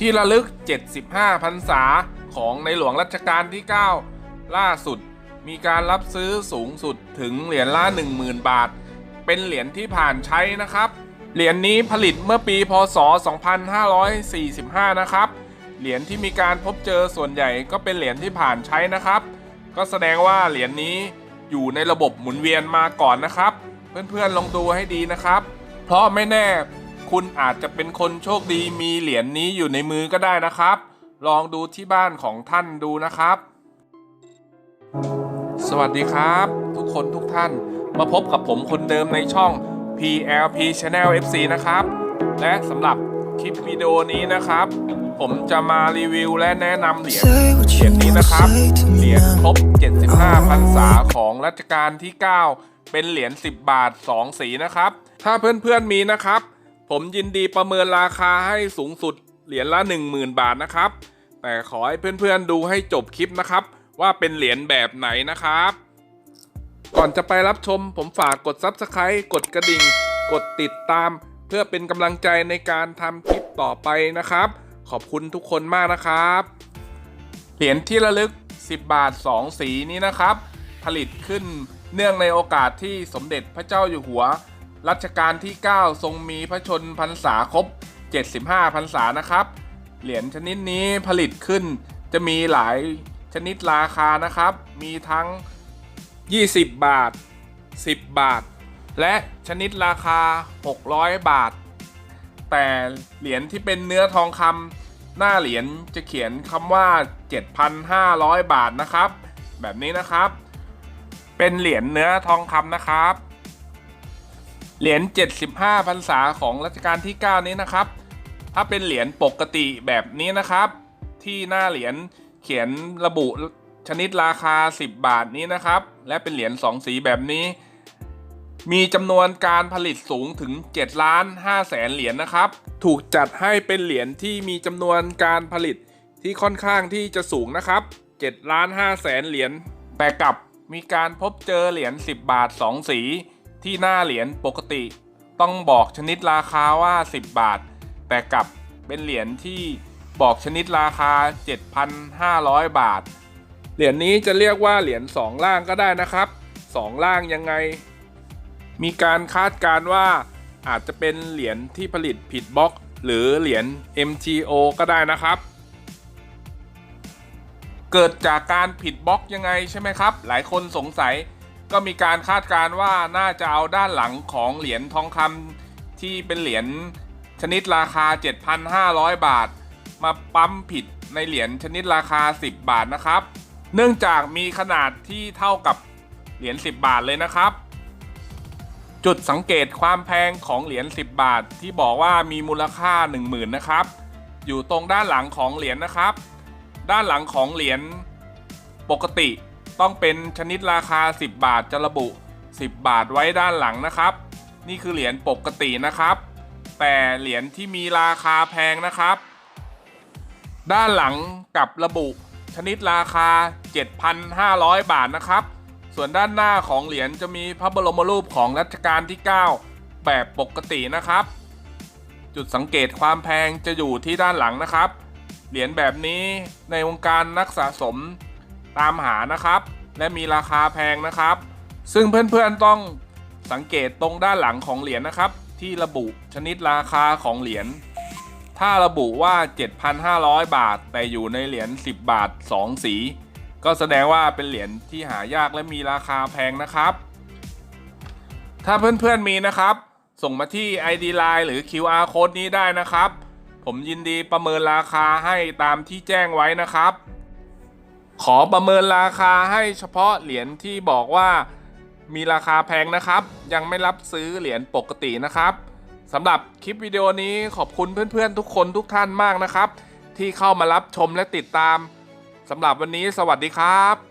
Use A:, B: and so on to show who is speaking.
A: ที่ระลึก 75พรรษาของในหลวงรัชกาลที่ 9 ล่าสุดมีการรับซื้อสูงสุดถึงเหรียญละ 10,000 บาท เป็นเหรียญที่ผ่านใช้นะครับ เหรียญนี้ผลิตเมื่อปีพศ 2545 นะครับ เหรียญที่มีการพบเจอส่วนใหญ่ก็เป็นเหรียญที่ผ่านใช้นะครับ ก็แสดงว่าเหรียญนี้อยู่ในระบบหมุนเวียนมาก่อนนะครับ เพื่อนๆลองดูให้ดีนะครับ เพราะไม่แน่ คุณอาจจะเป็นคนโชคดีมีเหรียญนี้อยู่ในมือก็ได้นะครับ ลองดูที่บ้านของท่านดูนะครับ สวัสดีครับ ทุกคนทุกท่าน มาพบกับผมคนเดิมในช่อง PLP Channel FC นะครับ และสำหรับคลิปวิดีโอนี้นะครับ ผมจะมารีวิวและแนะนำเหรียญเหรียญนี้นะครับ เหรียญครบ 75พรรษาของรัชกาลที่ 9 เป็นเหรียญ 10 บาท 2 สีนะครับ ถ้าเพื่อนๆมีนะครับ ผมยินดีประเมินราคาให้สูงสุดเหรียญละ 10,000 บาทนะครับ แต่ขอให้เพื่อนๆดูให้จบคลิปนะครับ ว่าเป็นเหรียญแบบไหนนะครับ ก่อนจะไปรับชม ผมฝากกด Subscribe กดกระดิ่ง กดติดตาม เพื่อเป็นกำลังใจในการทำคลิปต่อไปนะครับ ขอบคุณทุกคนมากนะครับ เหรียญที่ระลึก 10 บาท 2 สีนี้นะครับ ผลิตขึ้นเนื่องในโอกาสที่สมเด็จพระเจ้าอยู่หัว รัชกาลที่ 9 ทรงมีพระชนพรรษาครบ 75 พรรษานะครับ เหรียญชนิดนี้ผลิตขึ้นจะมีหลายชนิดราคานะครับ มีทั้ง 20 บาท 10 บาท และชนิดราคา 600 บาท แต่เหรียญที่เป็นเนื้อทองคำหน้าเหรียญจะเขียนคำว่า 7,500 บาทนะครับ แบบนี้นะครับ เป็นเหรียญเนื้อทองคำนะครับ เหรียญ 75 พรรษาของรัชกาลที่ 9 นี้นะครับ ถ้าเป็นเหรียญปกติแบบนี้นะครับ ที่หน้าเหรียญเขียนระบุชนิดราคา 10 บาทนี้นะครับ และเป็นเหรียญ2สีแบบนี้ มีจำนวนการผลิตสูงถึง7ล้าน5แสนเหรียญนะครับ ถูกจัดให้เป็นเหรียญที่มีจำนวนการผลิตที่ค่อนข้างที่จะสูงนะครับ7ล้าน5แสนเหรียญแต่กลับมีการพบเจอเหรียญ10 บาท 2 สี ที่หน้าเหรียญปกติต้องบอกชนิดราคาว่า 10 บาท แต่กลับเป็นเหรียญที่บอกชนิดราคา 7,500 บาท เหรียญนี้จะเรียกว่าเหรียญ2ล่างก็ได้นะครับ 2 ล่างยังไง มีการคาดการว่าอาจจะเป็นเหรียญที่ผลิตผิดบล็อก หรือเหรียญ MTO ก็ได้นะครับ เกิดจากการผิดบล็อกยังไงใช่ไหมครับ หลายคนสงสัย ก็มีการคาดการณ์ว่าน่าจะเอาด้านหลังของเหรียญทองคำที่เป็นเหรียญชนิดราคา 7,500 บาท มาปั๊มผิดในเหรียญชนิดราคา 10 บาทนะครับ เนื่องจากมีขนาดที่เท่ากับเหรียญ10 บาทเลยนะครับ จุดสังเกตความแพงของเหรียญ10 บาท ที่บอกว่ามีมูลค่า 10,000นะครับ อยู่ตรงด้านหลังของเหรียญนะครับ ด้านหลังของเหรียญปกติ ต้องเป็นชนิดราคา 10 บาทจะระบุ 10 บาทไว้ด้านหลังนะครับ นี่คือเหรียญปกตินะครับ แต่เหรียญที่มีราคาแพงนะครับ ด้านหลังกับระบุชนิดราคา 7,500 บาทนะครับ ส่วนด้านหน้าของเหรียญจะมีพระบรมรูปของรัชกาลที่ 9 แบบปกตินะครับ จุดสังเกตความแพงจะอยู่ที่ด้านหลังนะครับ เหรียญแบบนี้ในวงการนักสะสม ตามหานะครับ และมีราคาแพงนะครับ ซึ่งเพื่อนๆต้องสังเกตตรงด้านหลังของเหรียญนะครับ ที่ระบุชนิดราคาของเหรียญถ้าระบุว่า 7,500 บาท แต่อยู่ในเหรียญ10 บาท 2 สี ก็แสดงว่าเป็นเหรียญที่หายากและมีราคาแพงนะครับ ถ้าเพื่อนๆมีนะครับ ส่งมาที่ ID Line หรือ QR Code นี้ได้นะครับ ผมยินดีประเมินราคาให้ตามที่แจ้งไว้นะครับ ขอประเมินราคาให้เฉพาะเหรียญที่บอกว่ามีราคาแพงนะครับ ยังไม่รับซื้อเหรียญปกตินะครับสำหรับคลิปวิดีโอนี้ขอบคุณเพื่อนๆ ทุกคนทุกท่านมากนะครับ ที่เข้ามารับชมและติดตามสำหรับวันนี้สวัสดีครับ